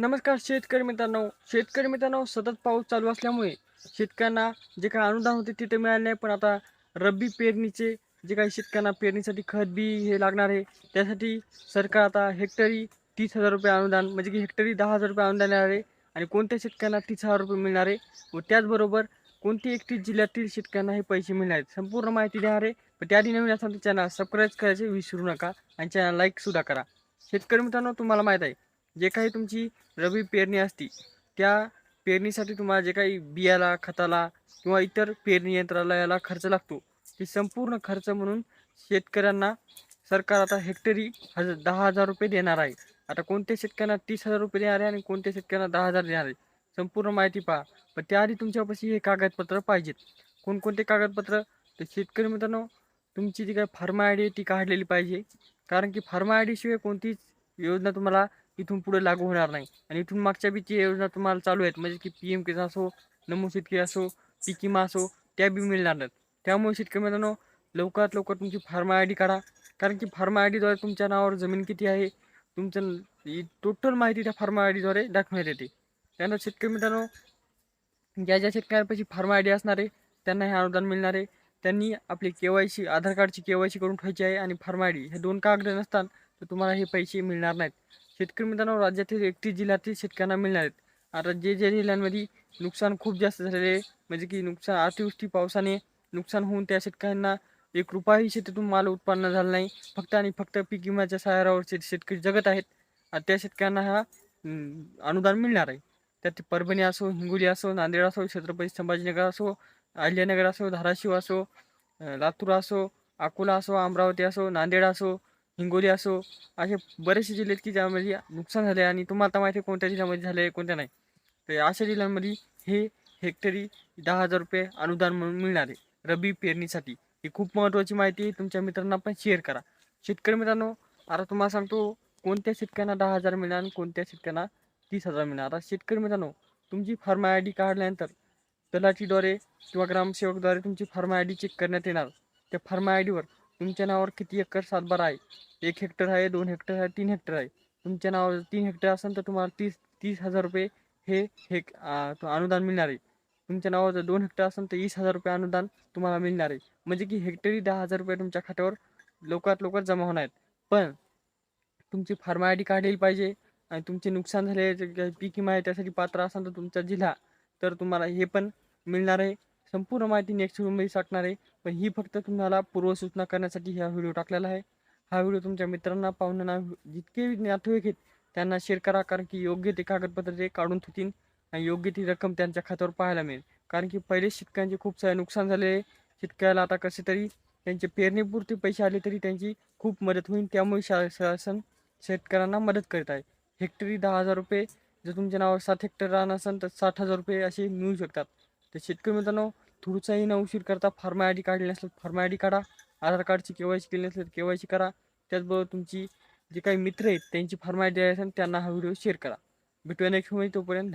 नमस्कार शेतकरी मित्रांनो. शेतकरी मित्रांनो सतत पाऊस चालू असल्यामुळे शेतकऱ्यांना जे काही अनुदान होते तिथे मिळाले नाही पण आता रब्बी पेरणीचे जे काही शेतकऱ्यांना पेरणीसाठी खत बी हे लागणार आहे त्यासाठी सरकार आता हेक्टरी तीस हजार रुपये अनुदान म्हणजे की हेक्टरी दहा हजार रुपये अनुदान येणार आहे आणि कोणत्या शेतकऱ्यांना तीस हजार रुपये मिळणार आहे व त्याचबरोबर कोणती एकतीस जिल्ह्यातील शेतकऱ्यांना हे पैसे मिळणार आहेत संपूर्ण माहिती देणार आहे. पण त्याआधी नवीन असाल तर चॅनल सबस्क्राईब करायचे विसरू नका आणि चॅनल लाईकसुद्धा करा. शेतकरी मित्रांनो तुम्हाला माहीत आहे जे काही तुमची रबी पेरणी असती त्या पेरणीसाठी तुम्हाला जे काही बियाला खताला किंवा इतर पेरणी यंत्राला याला खर्च लागतो. ते संपूर्ण खर्च म्हणून शेतकऱ्यांना सरकार आता हेक्टरी हजार दहा हजार रुपये देणार आहे. आता कोणत्या शेतकऱ्यांना तीस हजार रुपये देणार आहे आणि कोणत्या शेतकऱ्यांना दहा हजार देणार आहे? संपूर्ण माहिती पहा. पण त्याआधी तुमच्यापाशी हे कागदपत्र पाहिजेत. कोणकोणते कागदपत्र? तर शेतकरी मित्रांनो तुमची जी काय फार्मा आय डी आहे ती काढलेली पाहिजे. कारण की फार्मा आय डीशिवाय कोणतीच योजना तुम्हाला इथून पुढे लागू होणार नाही. आणि इथून मागच्या बी योजना तुम्हाला चालू आहेत. म्हणजे की पी एम किसान असो नमो शेतकरी असो पीक विमा असो त्या बी मिळणार नाहीत. त्यामुळे शेतकरी मित्रांनो लवकरात लवकर तुमची फार्मा आय डी काढा. कारण की फार्मा आय डीद्वारे तुमच्या नावावर जमीन किती आहे तुमचं टोटल माहिती त्या फार्मा आय डीद्वारे दाखवण्यात येते. त्यानंतर शेतकरी मित्रांनो ज्या ज्या शेतकऱ्यांपाशी फार्मा आय डी असणार आहे त्यांना हे अनुदान मिळणार आहे. त्यांनी आपली के वाय सी आधार कार्डची के वाय सी करून ठेवायची आहे आणि फार्मा आय डी हे दोन कागद नसतात तर तुम्हाला हे पैसे मिळणार नाहीत. शेतकरी मित्रांनो राज्यातील एकतीस जिल्ह्यातील शेतकऱ्यांना मिळणार आहेत. आता जे जे जिल्ह्यांमध्ये नुकसान खूप जास्त झालेले आहे म्हणजे की नुकसान अतिवृष्टी पावसाने नुकसान होऊन त्या शेतकऱ्यांना एक रुपयाही शेतीतून माल उत्पन्न झाला नाही. फक्त आणि फक्त पीक विम्याच्या सहारावर शेत शेतकरी जगत आहेत. आणि त्या शेतकऱ्यांना हा अनुदान मिळणार आहे. त्यात परभणी असो हिंगोली असो नांदेड असो छत्रपती संभाजीनगर असो अहिल्यानगर असो धाराशिव असो लातूर असो अकोला असो अमरावती असो नांदेड असो हिंगोली असो असे बरेचसे जिल्हे आहेत की ज्यामध्ये नुकसान झाले आणि तुम्हाला माहिती आहे कोणत्या जिल्ह्यामध्ये झाले कोणत्या नाही. तर अशा जिल्ह्यांमध्ये हे हेक्टरी दहा हजार रुपये अनुदान म्हणून मिळणार आहे रबी पेरणीसाठी. ही खूप महत्त्वाची माहिती आहे तुमच्या मित्रांना पण शेअर करा. शेतकरी मित्रांनो आता तुम्हाला सांगतो कोणत्या शेतकऱ्यांना दहा हजार मिळणार आणि कोणत्या शेतकऱ्यांना तीस हजार मिळणार. आता शेतकरी मित्रांनो तुमची फार्मा आय डी काढल्यानंतर तलाठीद्वारे किंवा ग्रामसेवकद्वारे तुमची फार्मा आय डी चेक करण्यात येणार. त्या फार्मा आय डीवर तुमच्या नावावर किती एकर सातबारा आहे? एक हेक्टर आहे दोन हेक्टर आहे तीन हेक्टर आहे. तुमच्या नावावर तीन हेक्टर असेल तर तुम्हाला तीस तीस हजार रुपये हे हे अनुदान मिळणार आहे. तुमच्या नावावर जर दोन हेक्टर असेल तर वीस हजार रुपये अनुदान तुम्हाला मिळणार आहे. म्हणजे की हेक्टरी दहा हजार रुपये तुमच्या खात्यावर लवकरात लवकर जमा होणार आहेत. पण तुमची फार्मा आय डी काढलेली पाहिजे आणि तुमचे नुकसान झाले जे काही पीक विमा आहे त्यासाठी पात्र असाल तर तुमचा जिल्हा तर तुम्हाला हे पण मिळणार आहे. संपूर्ण माहिती नेक्स्ट व्हिडिओमध्ये टाकणार आहे. पण ही फक्त तुम्हाला पूर्वसूचना करण्यासाठी हा व्हिडिओ टाकलेला आहे. हा व्हिडिओ तुमच्या मित्रांना पाहुण्यांना जितके नातेवाईक आहेत त्यांना शेअर करा. कारण की योग्य ते कागदपत्र ते काढून ठेवतील आणि योग्य ती रक्कम त्यांच्या खात्यावर पाहायला मिळेल. कारण की पहिले शेतकऱ्यांचे खूप सारे नुकसान झाले शेतकऱ्याला आता कसे तरी त्यांचे पेरणीपुरते पैसे आले तरी त्यांची खूप मदत होईल. त्यामुळे शा शासन शेतकऱ्यांना मदत करत आहे. हेक्टरी दहा हजार रुपये जर तुमच्या नावावर सात हेक्टर रान असेल तर साठ हजार रुपये असे मिळू शकतात. तर शेतकरी मित्रांनो थोडंसंही ना उशीर करता फार्मा आय डी काढली नसेल फार्मा आय डी काढा. आधार कार्डची के वाय सी केली नसेल के वाय सी करा. त्याचबरोबर तुमची जे काही मित्र आहेत त्यांची फार्मा आय डी असेल त्यांना हा व्हिडिओ शेअर करा. भेटूया नेक्स्ट तोपर्यंत